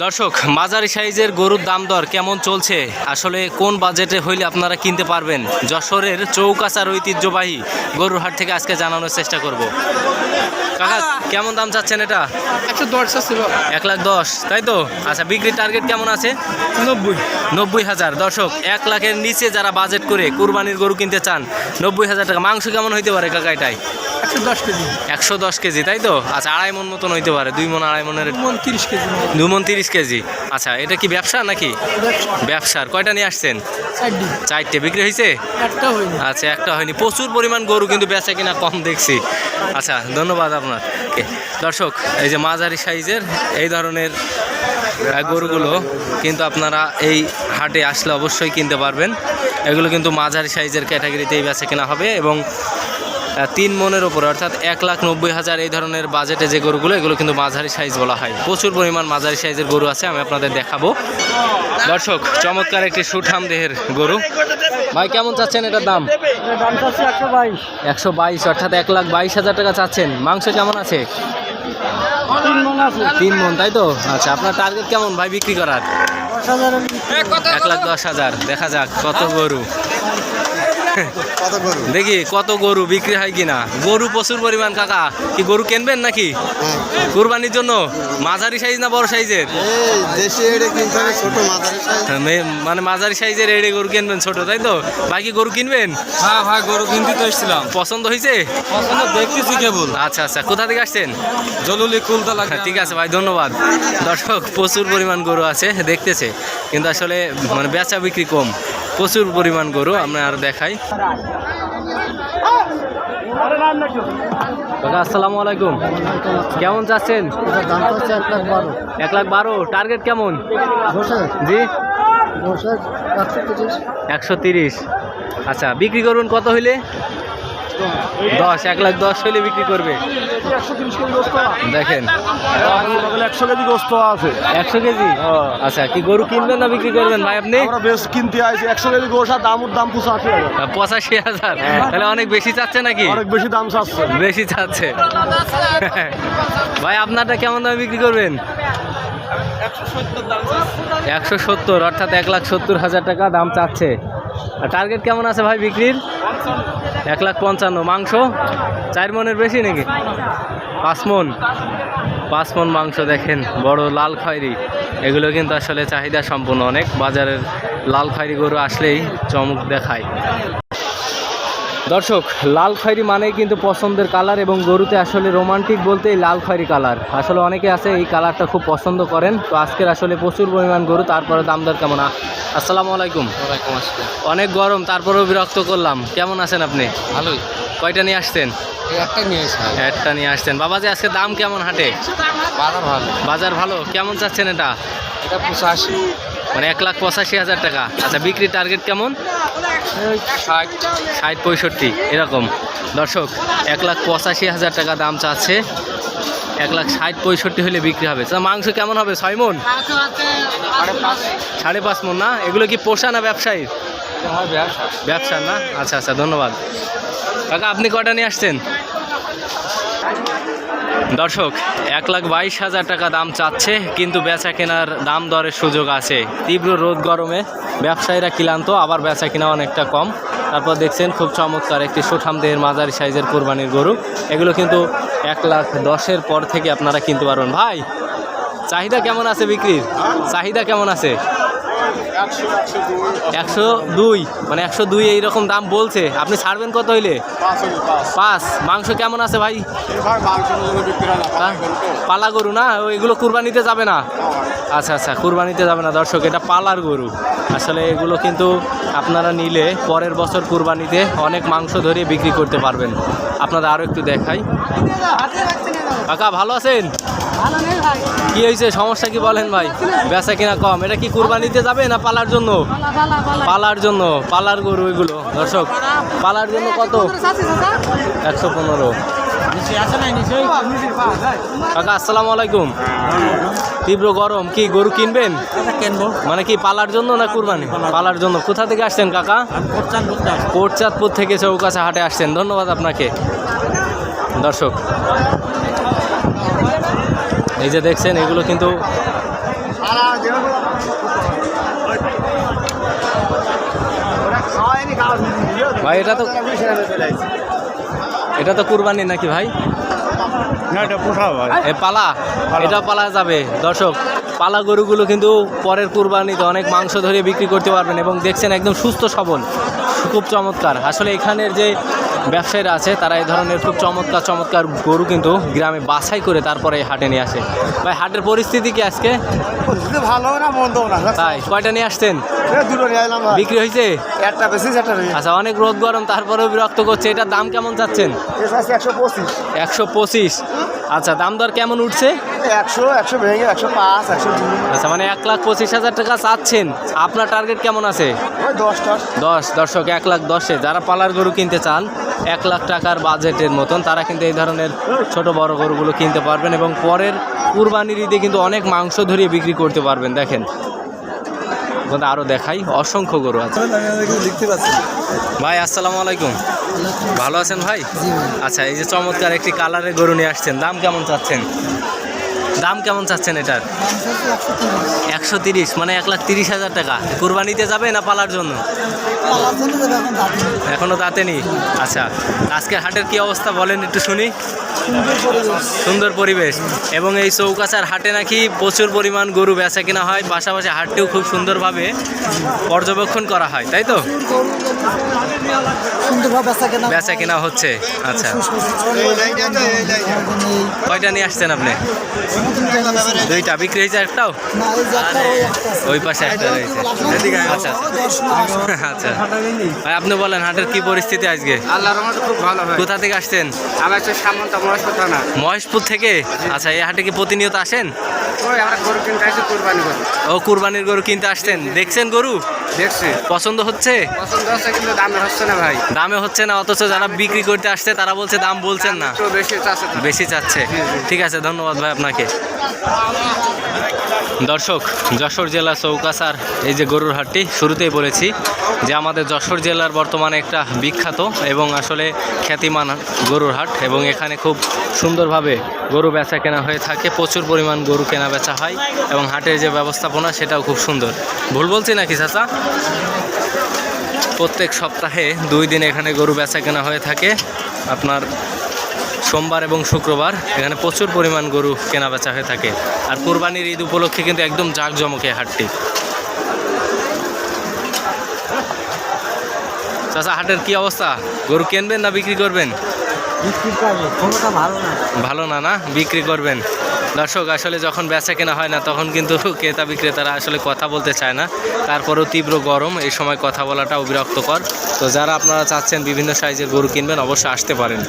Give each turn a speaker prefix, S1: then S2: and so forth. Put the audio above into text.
S1: দর্শক মাঝারি সাইজের গরুর দাম দর কেমন চলছে? আসলে কোন বাজেটে হইলে আপনারা কিনতে পারবেন? যশোরের চৌকাচার ঐতিহ্যবাহী গরুর হাট থেকে আজকে জানানোর চেষ্টা করব। কাকা কেমন দাম চাচ্ছেন এটা?
S2: একশো দশ ছিল
S1: এক লাখ দশ তাই তো? আচ্ছা বিক্রির টার্গেট কেমন আছে?
S2: নব্বই।
S1: নব্বই হাজার। দর্শক এক লাখের নিচে যারা বাজেট করে কুরবানির গরু কিনতে চান নব্বই হাজার টাকা। মাংস কেমন হইতে পারে কাকা এটাই?
S2: একশো দশ কেজি।
S1: একশো দশ কেজি তাই তো? আচ্ছা আড়াই মন মতন হইতে পারে দুই মন আড়াই মনের
S2: মন তিরিশ
S1: মন তিরিশ কেজি। আচ্ছা এটা কি ব্যবসা নাকি? ব্যবসার। কয়টা নিয়ে আসছেন?
S2: চারটি।
S1: বিক্রি হয়েছে? আচ্ছা একটা হয়নি। প্রচুর পরিমাণ গরু কিন্তু বেচা কিনা কম দেখছি। আচ্ছা ধন্যবাদ আপনার। দর্শক এই যে মাঝারি সাইজের এই ধরনের গরুগুলো কিন্তু আপনারা এই হাটে আসলে অবশ্যই কিনতে পারবেন। এগুলো কিন্তু মাঝারি সাইজের ক্যাটাগরিতেই বেচা কেনা হবে এবং তিন মনের ওপরে অর্থাৎ এক লাখ নব্বই হাজার এই ধরনের বাজেটে যে গরুগুলো এগুলো কিন্তু মাঝারি সাইজ বলা হয়। প্রচুর পরিমাণ মাঝারি সাইজের গরু আছে আমি আপনাদের দেখাবো। দর্শক চমৎকার একটি সুঠাম দেহের গরু। ভাই কেমন চাচ্ছেন এটার দাম?
S2: একশো বাইশ।
S1: অর্থাৎ এক লাখ বাইশ হাজার টাকা চাচ্ছেন। মাংস কেমন আছে?
S2: তিন মন আছে।
S1: তিন মন তাই তো? আচ্ছা আপনার টার্গেট কেমন ভাই বিক্রি করার? এক লাখ দশ হাজার দেখা যাক কত গরু। দেখি কত গরু বিক্রি হয় কিনা? গরু প্রচুর পরিমাণ কাকা। কি গরু কিনবেন নাকি?
S3: হ্যাঁ।
S1: কুরবানির জন্য? মাঝারি সাইজ না বড় সাইজের মে- মানে মাঝারি সাইজের এড়ে গরু কিনবেন ছোট তাই তো? বাকি গরু কিনবেন?
S4: হ্যাঁ ভাই গরু কিনতে তো এসেছিলাম।
S1: পছন্দ হয়েছে?
S4: পছন্দ দেখতেছি কেবল।
S1: আচ্ছা আচ্ছা কোথা থেকে আসছেন?
S4: জলুলি কুলতলা
S1: হ্যাঁ, ঠিক আছে ভাই ধন্যবাদ। দর্শক প্রচুর পরিমাণ গরু আছে দেখতেছে। কিন্তু আসলে মানে বেচা বিক্রি কম। প্রচুর পরিমাণ গরু আমরা আর দেখাই। কাকা আসসালামু আলাইকুম। কেমন যাচ্ছেন
S2: এক লাখ বারো।
S1: টার্গেট কেমন? জি?
S2: একশো
S1: একশো তিরিশ। আচ্ছা বিক্রি করবেন কত হইলে? দশ এক লাখ দশ হইলে বিক্রি করবে। দেখেন।
S2: একশো কেজি গোস্ত আছে।
S1: একশো কেজি? আচ্ছা কি গরু কিনবেন না বিক্রি করবেন ভাই আপনি?
S2: বেশ কিনতে আইছি একশো কেজি গোস আর দাম দাম পঁচাশি হাজার।
S1: পঁচাশি হাজার। তাহলে অনেক বেশি চাচ্ছে নাকি?
S2: অনেক বেশি দাম চাচ্ছে।
S1: বেশি চাচ্ছে। ভাই আপনারটা কেমন দামে বিক্রি করবেন? একশো সত্তর অর্থাৎ এক লাখ সত্তর হাজার টাকা দাম চাচ্ছে। টার্গেট কেমন আছে ভাই বিক্রির? এক লাখ পঞ্চান্ন। মাংস? চার মনের বেশি নাকি? পাঁচ মন। পাঁচ মন মাংস দেখেন, বড় লাল খয়রি। এগুলো কিন্তু আসলে চাহিদা সম্পূর্ণ অনেক। বাজারের লাল খয়রি গরু আসলেই চমক দেখায়। দর্শক লাল খয়েরি মানেই কিন্তু পছন্দের কালার এবং গরুতে আসলে রোমান্টিক বলতে এই লাল খয়েরি কালার। আসলে অনেকে আছে এই কালারটা খুব পছন্দ করেন। তো আজকের আসলে প্রচুর পরিমাণ গরু তারপরে দাম দর কেমন? আসসালামু আলাইকুম। অনেক গরম তারপরেও বিরক্ত করলাম। কেমন আছেন আপনি?
S4: ভালোই।
S1: কয়টা নিয়ে আসছেন?
S4: একটা নিয়ে এসে
S1: বাবা যে আসছেন। আজকে দাম কেমন হাটে?
S4: বাজার ভালো।
S1: বাজার ভালো? কেমন চাচ্ছেন এটা?
S4: এটা পঁচাশি।
S1: মানে এক লাখ পঁচাশি হাজার টাকা। আচ্ছা বিক্রি টার্গেট কেমন?
S4: ষাট।
S1: ষাট পঁয়ষট্টি এরকম। দর্শক এক লাখ পঁচাশি হাজার টাকা দাম চাচ্ছে। এক লাখ ষাট পঁয়ষট্টি হলে বিক্রি হবে। তা মাংস কেমন হবে ছয় মন
S4: সাড়ে পাঁচ
S1: মন না? এগুলো কি পোষা না ব্যবসায়ী?
S4: ব্যবসা
S1: ব্যবসা না? আচ্ছা আচ্ছা ধন্যবাদ। কাকা আপনি কটা নিয়ে আসছেন? দর্শক, এক লাখ বাইশ হাজার টাকা দাম চাচ্ছে, কিন্তু বেচা কেনার দাম দরের সুযোগ আছে। তীব্র রোদ গরমে ব্যবসায়ীরা ক্লান্ত, আবার বেচা কেনা অনেকটা কম। তারপর দেখছেন, খুব চমৎকার একটি সুঠাম দেহের মাঝারি সাইজের কোরবানির গরু। এগুলো কিন্তু এক লাখ দশের পর থেকে আপনারা কিনতে পারবেন। ভাই, চাহিদা কেমন আছে বিক্রির? চাহিদা কেমন আছে? একশো দুই মানে একশো দুই এইরকম দাম বলছে। আপনি ছাড়বেন কত হইলে? পাঁচ মাংস কেমন আছে ভাই? হ্যাঁ? পালা গরু। না? ওইগুলো কুরবানিতে যাবে না? আচ্ছা আচ্ছা কুরবানিতে যাবে না, দর্শক, এটা পালার গরু। আসলে এগুলো কিন্তু আপনারা নিলে পরের বছর কুরবানিতে অনেক মাংস ধরে বিক্রি করতে পারবেন। আপনাদের আরও একটু দেখাই। কাকা, ভালো আছেন? কি হয়েছে? সমস্যা কি বলেন ভাই? বেচা কিনা কম? এটা কি কুরবানিতে যাবে না পালার জন্য? পালার জন্য, পালার গরু এগুলো। দর্শক, পালার জন্য কত? একশো পনেরো। কাকা আসসালামু আলাইকুম। তীব্র গরম কি গরু কিনবেন?
S2: কেনবো।
S1: মানে কি পালার জন্য না কুরবানি? পালার জন্য। কোথা থেকে আসছেন কাকা? কোটচাঁদপুর থেকে চৌকাছা হাটে আসছেন। ধন্যবাদ আপনাকে। দর্শক এই যে দেখছেন এগুলো কিন্তু ভাই এটা তো এটা তো কুরবানি নাকি ভাই?
S2: না এটা পোষা ভাই
S1: এ পালা। এটা পালা যাবে। দর্শক পালা গরুগুলো কিন্তু পরের কুরবানিতে অনেক মাংস ধরে বিক্রি করতে পারবেন এবং দেখছেন একদম সুস্থ সবল। খুব চমৎকার। আসলে এখানের যে ব্যবসায়ীরা আছে তারা এই ধরনের খুব চমৎকার চমৎকার গরু কিন্তু গ্রামে বাছাই করে তারপরে এই হাটে নিয়ে আসে। ভাই হাটের পরিস্থিতি কি আজকে?
S2: ভালো না মন্দ না
S1: তাই কয়টা নিয়ে আসতেন
S2: দুটো নিয়ে এলাম
S1: বিক্রি হয়েছে?
S2: একটা বেশি
S1: আচ্ছা অনেক রোদ গরম তারপরেও বিরক্ত করছে এটার দাম কেমন চাচ্ছেন?
S2: একশো পঁচিশ।
S1: একশো পঁচিশ। আচ্ছা দাম দর কেমন উঠছে?
S2: একশো একশো ভেঙে একশো পাঁচ একশো
S1: আচ্ছা মানে এক লাখ পঁচিশ হাজার টাকা চাচ্ছেন। আপনার টার্গেট কেমন আছে?
S2: দশটা।
S1: দশ দর্শক এক লাখ দশে। যারা পালার গরু কিনতে চান এক লাখ টাকার বাজেটের মতন তারা কিন্তু এই ধরনের ছোট বড় গরুগুলো কিনতে পারবেন এবং পরের কুরবানির ঈদে কিন্তু অনেক মাংস ধরিয়ে বিক্রি করতে পারবেন। দেখেন। আরও দেখাই। অসংখ্য গরু আছে।
S3: দেখতে পাচ্ছি
S1: ভাই আসসালামু আলাইকুম। ভালো আছেন ভাই? আচ্ছা এই যে চমৎকার একটি কালারের গরু নিয়ে আসছেন দাম কেমন চাচ্ছেন? দাম কেমন চাচ্ছেন এটার? একশো তিরিশ মানে এক লাখ তিরিশ হাজার টাকা। কুরবানিতে যাবে না পালার জন্য? এখনও দাঁতেনি? আচ্ছা আজকের হাটের কি অবস্থা বলেন একটু শুনি। সুন্দর পরিবেশ। এবং এই চৌকাছার হাটে নাকি প্রচুর পরিমাণ গরু বেচা কিনা হয়। পাশাপাশি হাটটিও খুব সুন্দরভাবে পর্যবেক্ষণ করা হয়, তাই তো? বেচা কেনা হচ্ছে আচ্ছা। কয়টা নিয়ে আসছেন আপনি? দুইটা বিক্রি হয়েছে একটাও? ওই পাশে একটা রয়েছে। আচ্ছা আচ্ছা। ভাই আপনি বলেন হাটের কি পরিস্থিতি আজকে?
S4: আল্লাহর রহমতে খুব ভালো হয়
S1: কোথা থেকে আসছেন?
S4: আমার হচ্ছে সামন্ত মহেশপুর থানা।
S1: মহেশপুর থেকে? আচ্ছা এই হাটে কি প্রতিনিয়ত আসেন?
S4: ওই আমরা গরু কিনতে আসি কোরবানি করি
S1: ও কুরবানির গরু কিনতে আসছেন? দেখছেন গরু?
S4: দেখছি।
S1: পছন্দ হচ্ছে?
S4: পছন্দ হচ্ছে কিন্তু দামে হচ্ছে না ভাই।
S1: দামে হচ্ছে না অথচ যারা বিক্রি করতে আসছে তারা বলছে দাম বলছেন না। বেশি চাচ্ছে ঠিক আছে ধন্যবাদ ভাই আপনাকে। দর্শক, যশোর জেলা চৌকাছার এই যে গরুর হাটটি শুরুতেই বলেছি যে আমাদের যশোর জেলার বর্তমানে একটা বিখ্যাত এবং আসলে খ্যাতিমান গরুর হাট এবং এখানে খুব সুন্দরভাবে গরু বেচা কেনা হয়ে থাকে, প্রচুর পরিমাণ গরু কেনা বেচা হয় এবং হাটের যে ব্যবস্থাপনা সেটাও খুব সুন্দর। ভুল বলছি নাকি চাচা? প্রত্যেক সপ্তাহে দুই দিন এখানে গরু বেচা কেনা হয়ে থাকে। আপনার সোমবার এবং শুক্রবার এখানে প্রচুর পরিমাণ গরু কেনা বেচা হয়ে থাকে। আর কোরবানির ঈদ উপলক্ষে কিন্তু একদম জাঁকজমকে হাটটি। চাচা হাটের কি অবস্থা? গরু কিনবেন না বিক্রি করবেন? ভালো না না বিক্রি করবেন। দর্শক আসলে যখন বেচা কেনা হয় না তখন কিন্তু ক্রেতা বিক্রেতারা আসলে কথা বলতে চায় না। তারপরেও তীব্র গরম এই সময় কথা বলাটাও বিরক্তকর। তো যারা আপনারা চাচ্ছেন বিভিন্ন সাইজের গরু কিনবেন অবশ্যই আসতে পারেন।